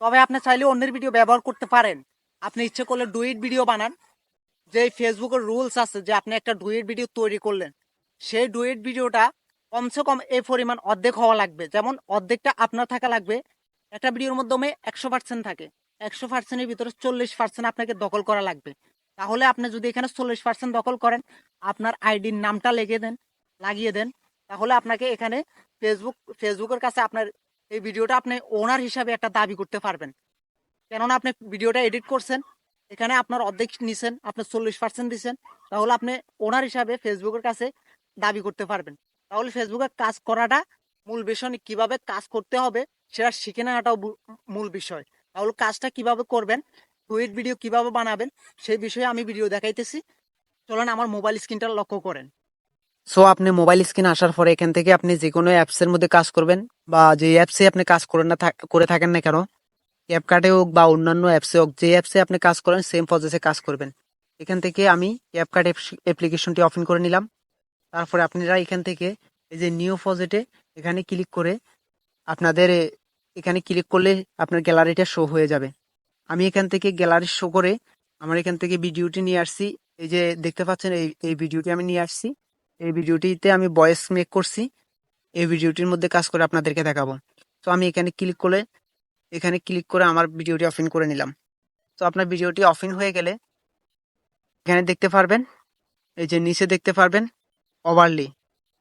তবে আপনি চাইলে অন্যের ভিডিও ব্যবহার করতে পারেন। আপনি ইচ্ছে করলে ডুইট ভিডিও বানান। যে ফেসবুকের রুলস আছে যে আপনি একটা ডুইট ভিডিও তৈরি করলেন, সেই ডুইট ভিডিওটা কমসে কম এই পরিমাণ অর্ধেক হওয়া লাগবে। যেমন অর্ধেকটা আপনার থাকা লাগবে, একটা ভিডিওর মাধ্যমে একশো পার্সেন্ট থাকে। একশো পার্সেন্টের ভিতরে চল্লিশ পার্সেন্ট আপনাকে দখল করা লাগবে। তাহলে আপনি যদি এখানে চল্লিশ পার্সেন্ট দখল করেন, আপনার আইডির নামটা লেগে দেন, লাগিয়ে দেন, তাহলে আপনাকে এখানে ফেসবুক ফেসবুকের কাছে আপনার এই ভিডিওটা আপনি ওনার হিসাবে একটা দাবি করতে পারবেন। কেননা আপনি ভিডিওটা এডিট করছেন, এখানে আপনার অর্ধেক নিছেন, আপনি চল্লিশ পার্সেন্ট দিচ্ছেন তাহলে আপনি ওনার হিসাবে ফেসবুকের কাছে দাবি করতে পারবেন। তাহলে ফেসবুকে কাজ করাটা মূল বিষয়, কীভাবে কাজ করতে হবে সেটা শিখে নেওয়াটাও মূল বিষয়। তাহলে কাজটা কীভাবে করবেন টুইট ভিডিও কীভাবে বানাবেন, সেই বিষয়ে আমি ভিডিও দেখাইতেছি। চলেন আমার মোবাইল স্ক্রিনটা লক্ষ্য করেন। সো আপনি মোবাইল স্ক্রিন আসার পরে এখান থেকে আপনি যে কোনো অ্যাপসের মধ্যে কাজ করবেন বা যে অ্যাপসে আপনি কাজ করেন না করে থাকেন না কেন অ্যাপকার্টে হোক বা অন্যান্য অ্যাপসে হোক, যে অ্যাপসে আপনি কাজ করেন সেম প্রসেসে কাজ করবেন। এখান থেকে আমি অ্যাপকার্ট অ্যাপ্লিকেশনটি ওপেন করে নিলাম। তারপরে আপনারা এখান থেকে এই যে নিউ প্রজেক্টে এখানে ক্লিক করে আপনাদের এখানে ক্লিক করলে আপনার গ্যালারিটা শো হয়ে যাবে। আমি এখান থেকে গ্যালারি শো করে আমার এখান থেকে ভিডিওটি নিয়ে আসছি। এই যে দেখতে পাচ্ছেন, এই এই ভিডিওটি আমি নিয়ে আসছি। এই ভিডিওটিতে আমি ভয়েস মেক করছি। এই ভিডিওটির মধ্যে কাজ করে আপনাদেরকে দেখাবো। তো আমি এখানে ক্লিক করে, এখানে ক্লিক করে আমার ভিডিওটি অফিন করে নিলাম। তো আপনার ভিডিওটি অফিন হয়ে গেলে এখানে দেখতে পারবেন, এই যে নিচে দেখতে পারবেন ওভারলি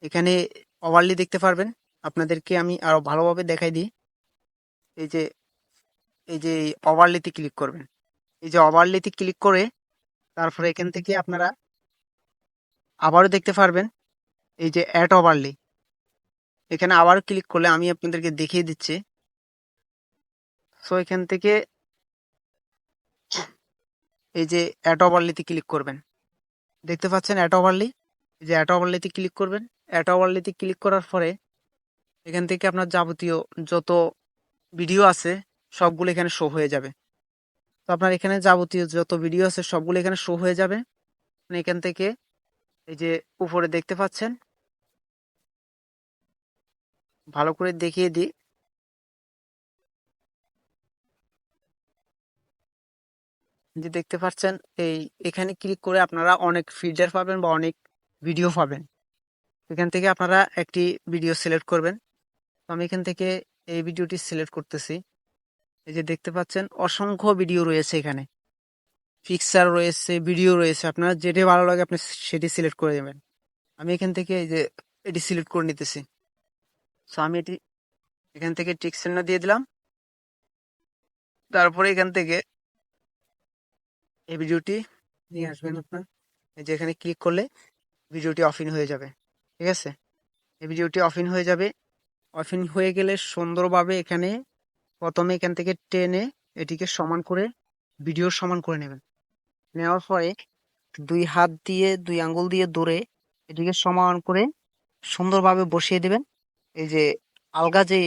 এখানে ওভারলি দেখতে পারবেন। আপনাদেরকে আমি আরও ভালোভাবে দেখাই দিই। এই যে এই যে ওভারলিতে ক্লিক করবেন। এই যে ওভারলিতে ক্লিক করে তারপরে এখান থেকে আপনারা আবারও দেখতে পারবেন, এই যে অ্যাড ওভারলি এখানে আবারও ক্লিক করলে আমি আপনাদেরকে দেখিয়ে দিচ্ছি। সো এখান থেকে এই যে অ্যাড ওভারলিতে ক্লিক করবেন। দেখতে পাচ্ছেন অ্যাড ওভারলি এই যে অ্যাড ওভারলিতে ক্লিক করবেন। অ্যাড ওভারলিতে ক্লিক করার পরে এখান থেকে আপনার যাবতীয় যত ভিডিও আছে, সবগুলো এখানে শো হয়ে যাবে। তো আপনার এখানে যাবতীয় যত ভিডিও আছে, সবগুলো এখানে শো হয়ে যাবে। আপনি এখান থেকে এই যে উপরে দেখতে পাচ্ছেন? ভালো করে দেখিয়ে দিই। যে দেখতে পাচ্ছেন, এই এখানে ক্লিক করে আপনারা অনেক ফিল্টার পাবেন বা অনেক ভিডিও পাবেন। এখান থেকে আপনারা একটি ভিডিও সিলেক্ট করবেন। তো আমি এখান থেকে এই ভিডিওটি সিলেক্ট করতেছি। এই যে দেখতে পাচ্ছেন, অসংখ্য ভিডিও রয়েছে এখানে। পিকচার রয়েছে ভিডিও রয়েছে, আপনার যেটি ভালো লাগে আপনি সেটি সিলেক্ট করে দেবেন আমি এখান থেকে এই যে এটি সিলেক্ট করে নিতেছি। সো আমি এটি এখান থেকে টিক চিহ্ন দিয়ে দিলাম। তারপরে এখান থেকে এই ভিডিওটি নিয়ে আসবেন আপনার। যে এখানে ক্লিক করলে ভিডিওটি অফিন হয়ে যাবে। ঠিক আছে? এই ভিডিওটি অফিন হয়ে যাবে। অফিন হয়ে গেলে সুন্দরভাবে এখানে প্রথমে এখান থেকে টেনে এটিকে সমান করে ভিডিও সমান করে নেবেন। নেওয়ার পরে দুই হাত দিয়ে, দুই আঙ্গুল দিয়ে ধরে এটিকে সমান করে সুন্দরভাবে বসিয়ে দেবেন। এই যে আলগা যে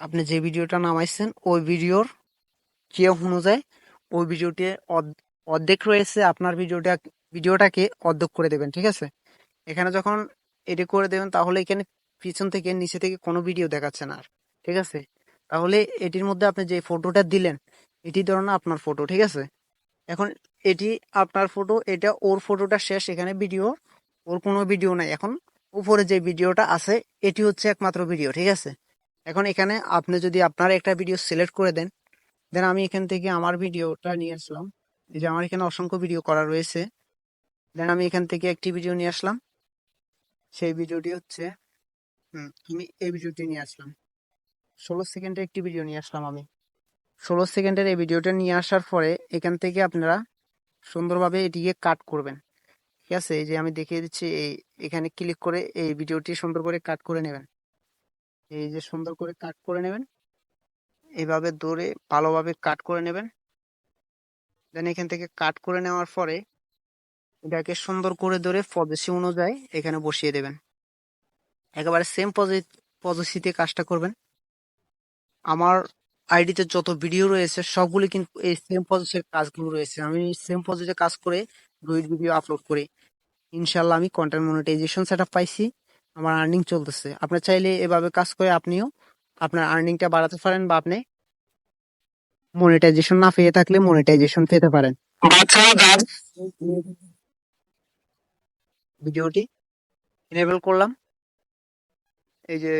আপনি যে ভিডিওটা নামাইছেন, ওই ভিডিওর যে অনুযায়ী ওই ভিডিওটি অর্ধেক রয়েছে আপনার ভিডিওটা, ভিডিওটাকে অর্ধেক করে দেবেন, ঠিক আছে? এখানে যখন এটি করে দেবেন, তাহলে এখানে পিছন থেকে, নিচে থেকে কোনো ভিডিও দেখাচ্ছে না আর, ঠিক আছে? তাহলে এটির মধ্যে আপনি যে ফটোটা দিলেন, এটি ধরুন আপনার ফটো ঠিক আছে? এখন এটি আপনার ফটো এটা ওর ফটোটা শেষ, এখানে ভিডিও ওর কোনো ভিডিও নাই এখন। উপরে যে ভিডিওটা আছে, এটি হচ্ছে একমাত্র ভিডিও ঠিক আছে? এখন এখানে আপনি যদি আপনার একটা ভিডিও সিলেক্ট করে দেন দেন আমি এখান থেকে আমার ভিডিওটা নিয়ে আসলাম। এই যে আমার এখানে অসংখ্য ভিডিও করা রয়েছে। দেন আমি এখান থেকে একটি ভিডিও নিয়ে আসলাম। সেই ভিডিওটি হচ্ছে, হুম, আমি এই ভিডিওটি নিয়ে আসলাম। ষোলো সেকেন্ডের একটি ভিডিও নিয়ে আসলাম আমি। ষোলো সেকেন্ডের এই ভিডিওটা নিয়ে আসার পরে এখান থেকে আপনারা সুন্দরভাবে এটিকে কাট করবেন। ঠিক আছে? এই যে আমি দেখিয়ে দিচ্ছি, এই এখানে ক্লিক করে এই ভিডিওটি সুন্দর করে কাট করে নেবেন। এই যে সুন্দর করে কাট করে নেবেন। এভাবে ধরে ভালোভাবে কাট করে নেবেন। দেন এখান থেকে কাট করে নেওয়ার পরে এটাকে সুন্দর করে ধরে পদ্ধতি অনুযায়ী এখানে বসিয়ে দেবেন। একেবারে সেম পদ্ধতিতে কাজটা করবেন। আমার আইডিতে যত ভিডিও রয়েছে, সবগুলি কিন্তু এই সেম পদ্ধতির কাজগুলো রয়েছে। আমি সেম পদ্ধতিতে কাজ করে রুইট ভিডিও আপলোড করি। ইনশাল্লাহ আমি কন্টেন্ট মনিটাইজেশন সেট পাইছি। আমার আর্নিং চলতেছে। আপনি চাইলে এভাবে কাজ করে আপনিও আপনার আর্নিংটা বাড়াতে পারেন বা আপনি মনিটাইজেশন না পেয়ে থাকলে মনিটাইজেশন পেতে পারেন। ভিডিওটি এনেবল করলাম। এই যে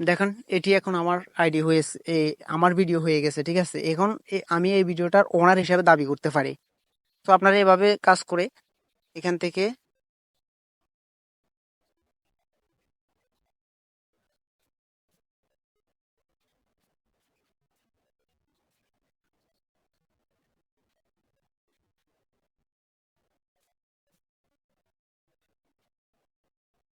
দেখেন, এটি এখন আমার আইডি হয়েছে আমার ভিডিও হয়ে গেছে, ঠিক আছে? এখন আমি এই ভিডিওটার ওনার হিসাবে দাবি করতে পারি। তো আপনারা এভাবে কাজ করে এখান থেকে